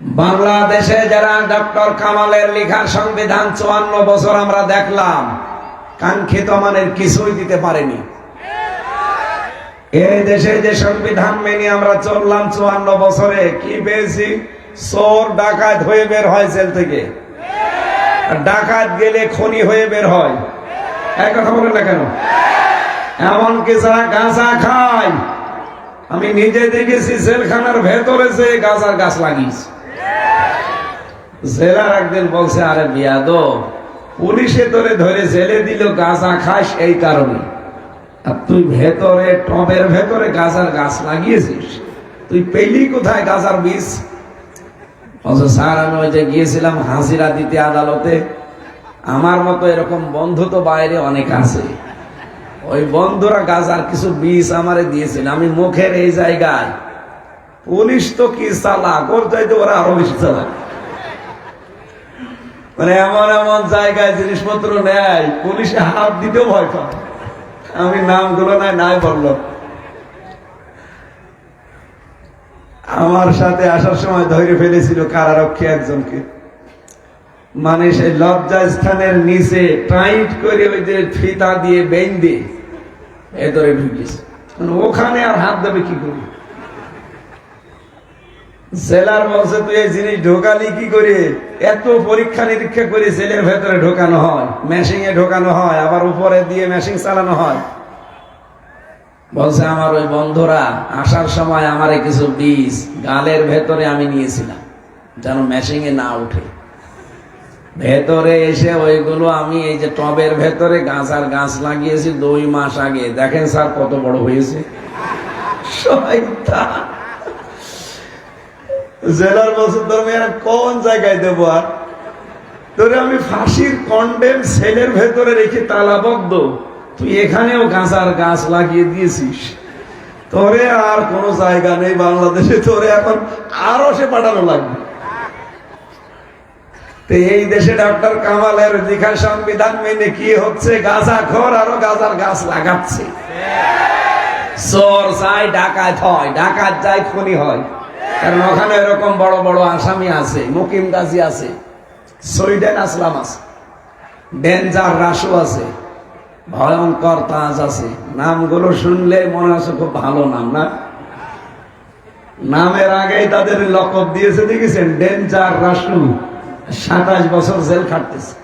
বাংলাদেশে যারা ডক্টর কামালের লেখা সংবিধান চুয়ান্ন বছর আমরা দেখলাম, কাঙ্ক্ষিত মানের কিছুই দিতে পারেনি। এই দেশে যে সংবিধান মেনে আমরা চললাম চুয়ান্ন বছরে, কি পেয়েছি? চোর, ডাকাত হয়ে বের হয় জেল থেকে। ডাকাত গেলে খনি হয়ে বের হয়। এক কথা বলেন না কেন? এমনকি যারা গাঁজা খায়? আমি নিজে দেখেছি জেলখানার ভেতরে যে গাঁজার গাছ লাগিয়েছে। জেলার একদিন বলছে, আরে বিয়াদ পুলিশে তোরে ধরে জেলে দিল, গাঁজা খাস এই কারণে। আর তুই ভেতরে, টবের ভেতরে গাঁজার গাছ লাগিয়েছিস? তুই পেলি কোথায় গাঁজার বীজ? স্যার, আমি ওই যে গিয়েছিলাম হাজিরা দিতে আদালতে, আমার মতো এরকম বন্ধু তো বাইরে অনেক আছে। ওই বন্ধুরা গাজার কিছু বীজ আমারে দিয়েছিল আমি মুখের এই জায়গায়। পুলিশ তো কি চালাক, ওর ওরা আরও বেশি চালাক। মানে এমন এমন জায়গায় জিনিসপত্র নেয়, পুলিশে হাত দিতেও ভয় পায়। আমি নামগুলো নাই নাই বলল। আমার সাথে আসার সময় ধরে ফেলেছিল কারারক্ষী একজনকে। মানে সেই লজ্জা স্থানের নিচে টাইট করে ওই যে ফিতা দিয়ে বেন দিয়ে ভেতরে ঢুকিয়েছে মানে ওখানে আর হাত দেবে কি করে? জেলার বলছে তুই এই জিনিস ঢোকালি কি করে? এত পরীক্ষা নিরীক্ষা করে জেলের ভেতরে ঢোকানো হয় মেশিং এ ঢোকানো হয়, আবার উপরে দিয়ে মেশিং চালানো হয়। বলছে, আমার ওই বন্ধুরা, আসার সময় আমারে কিছু বীজ গালের ভেতরে আমি নিয়েছিলাম, যেন মেশিং এ না উঠে। ভেতরে এসে ওইগুলো আমি এই যে টবের ভেতরে গাছ আর গাছ লাগিয়েছি দুই মাস আগে। দেখেন স্যার কত বড় হয়েছে। শয়তান। জেলার বছর ধর্মে আর কোন জায়গায় দেবো আর? তোরে আমি ফাঁসির কন্ডেম সেলের ভেতরে রেখে তালাবদ্ধ। তুই এখানেও গাছার গাছ লাগিয়ে দিয়েছিস। তোরে আর কোনো জায়গা নেই বাংলাদেশে, তোরে এখন আরও সে পাঠানো লাগবে। এই দেশে ডক্টর কামালের লেখা সংবিধান মেনে কি হচ্ছে? গাঁজা খর আরও গাঁজার গাছ লাগাচ্ছে। চোর চাই ডাকাত হয়, ডাকাত যায়, খুনি হয়। কারণ ওখানে এরকম বড় বড় আসামি আছে, মুকিম গাজী আছে সৈডেন আসলাম আছে, ডেঞ্জার রাসু আছে, ভয়ঙ্কর তাজ আছে। নামগুলো শুনলে মনে হচ্ছে খুব ভালো নাম, না? নামের আগেই তাদের লকব দিয়েছে, দেখেছেন? ডেঞ্জার রাসু, সাতাশ বছর জেল খাটতেছে।